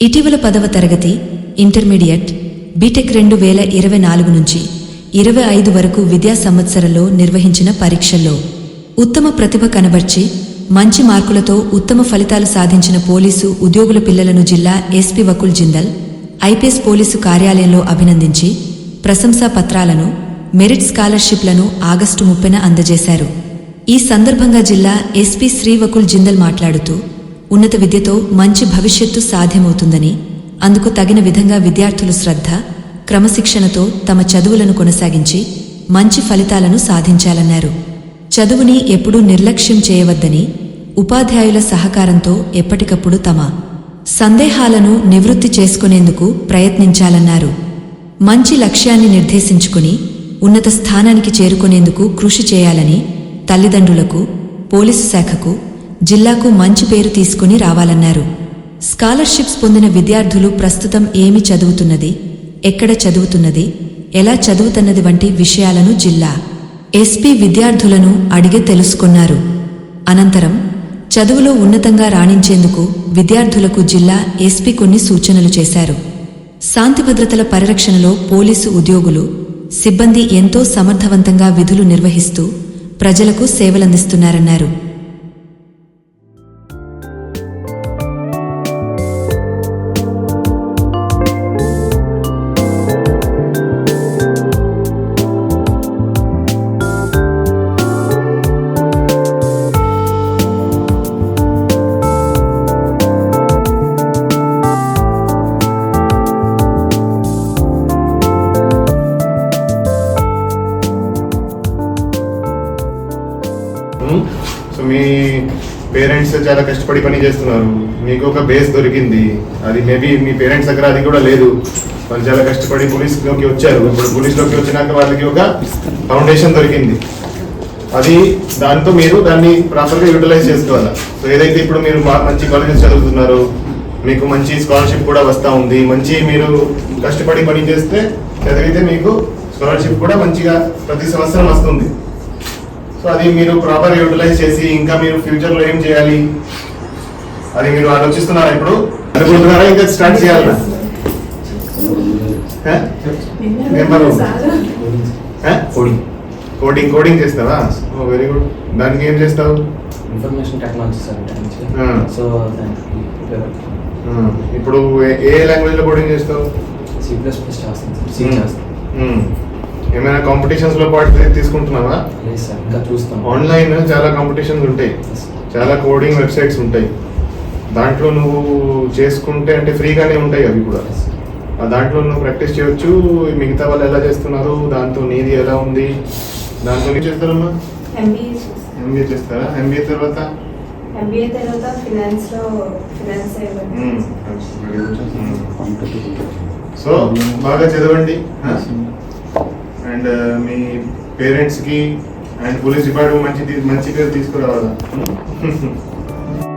ఇటీవల పదవ తరగతి ఇంటర్మీడియట్ బీటెక్ రెండు వేల ఇరవై నాలుగు నుంచి ఇరవై ఐదు వరకు విద్యా సంవత్సరంలో నిర్వహించిన పరీక్షల్లో ఉత్తమ ప్రతిభ కనబర్చి మంచి మార్కులతో ఉత్తమ ఫలితాలు సాధించిన పోలీసు ఉద్యోగుల పిల్లలను జిల్లా SP Vakul Jindal IPS police కార్యాలయంలో అభినందించి ప్రశంసా పత్రాలను మెరిట్ స్కాలర్షిప్లను ఆగస్టు ముప్పెన అందజేశారు. ఈ సందర్భంగా జిల్లా ఎస్పీ శ్రీవకుల్ జిందల్ మాట్లాడుతూ ఉన్నత విద్యతో మంచి భవిష్యత్తు సాధ్యమవుతుందని అందుకు తగిన విధంగా విద్యార్థులు శ్రద్ధ క్రమశిక్షణతో తమ చదువులను కొనసాగించి మంచి ఫలితాలను సాధించాలన్నారు. చదువుని ఎప్పుడూ నిర్లక్ష్యం చేయవద్దని ఉపాధ్యాయుల సహకారంతో ఎప్పటికప్పుడు తమ సందేహాలను నివృత్తి చేసుకునేందుకు ప్రయత్నించాలన్నారు. మంచి లక్ష్యాన్ని నిర్దేశించుకుని ఉన్నత స్థానానికి చేరుకునేందుకు కృషి చేయాలని తల్లిదండ్రులకు పోలీసు శాఖకు జిల్లాకు మంచి పేరు తీసుకుని రావాలన్నారు. స్కాలర్షిప్స్ పొందిన విద్యార్థులు ప్రస్తుతం ఏమి చదువుతున్నది ఎక్కడ చదువుతున్నది ఎలా చదువుతున్నది వంటి విషయాలను జిల్లా ఎస్పీ విద్యార్థులను అడిగి తెలుసుకున్నారు. అనంతరం చదువులో ఉన్నతంగా రాణించేందుకు విద్యార్థులకు జిల్లా ఎస్పీ కొన్ని సూచనలు చేశారు. శాంతి భద్రతల పరిరక్షణలో పోలీసు ఉద్యోగులు సిబ్బంది ఎంతో సమర్థవంతంగా విధులు నిర్వహిస్తూ ప్రజలకు సేవలందిస్తున్నారన్నారు. మీ పేరెంట్స్ చాలా కష్టపడి పని చేస్తున్నారు. మీకు ఒక బేస్ దొరికింది. అది మేబీ మీ పేరెంట్స్ దగ్గర అది కూడా లేదు. వాళ్ళు చాలా కష్టపడి పోలీస్లోకి వచ్చారు. ఇప్పుడు పోలీస్లోకి వచ్చినాక వాళ్ళకి ఒక ఫౌండేషన్ దొరికింది. అది దాంతో మీరు దాన్ని ప్రాపర్గా యూటిలైజ్ చేసుకోవాలి? సో ఏదైతే ఇప్పుడు మీరు మంచి కాలేజెస్ చదువుతున్నారు మీకు మంచి స్కాలర్షిప్ కూడా వస్తూ ఉంది మంచి మీరు కష్టపడి పని చేస్తే చదివితే మీకు స్కాలర్షిప్ కూడా మంచిగా ప్రతి సంవత్సరం వస్తుంది. సో అది మీరు ప్రాపర్ యూటిలైజ్ చేసి ఇంకా మీరు ఫ్యూచర్లో ఏం చేయాలి? అది మీరు ఆలోచిస్తున్నారా ఇప్పుడు? అనుకుంటున్నారా? ఇంకా స్టార్ట్ చేయాలా? కోడింగ్ కోడింగ్ కోడింగ్ చేస్తావా? వెరీ గుడ్ దానికి ఏం చేస్తావు? Information technology sir. సో ఇప్పుడు ఏ- లాంగ్వేజ్లో కోడింగ్ చేస్తావు? సి ప్లస్ ప్లస్ చేస్తాను సి. చేస్తాను. ఏమైనా కాంపిటీషన్స్లో పార్ట్ తీసుకుంటున్నావా? ఇంకా చూస్తాం. ఆన్లైన్ చాలా కాంపిటీషన్స్ ఉంటాయి. చాలా కోడింగ్ వెబ్సైట్స్ ఉంటాయి. దాంట్లో నువ్వు చేసుకుంటే అంటే ఫ్రీగానే ఉంటాయి అవి కూడా. దాంట్లో నువ్వు ప్రాక్టీస్ చేయొచ్చు. మిగతా వాళ్ళు ఎలా చేస్తున్నారు? దాంతో నీది ఎలా ఉంది? దాంతో ఏం చేస్తారమ్మా? ఎంబీఏ చేస్తారా? ఎంబీఏ తర్వాత? ఎంబీఏ తర్వాత ఫినాన్స్లో ఫినాన్స్ మ్మ్. సో బాగా చదవండి. అండ్ మీ పేరెంట్స్కి అండ్ పోలీస్ డిపార్ట్మెంట్ మంచి మంచి పేరు తీసుకురావాలా?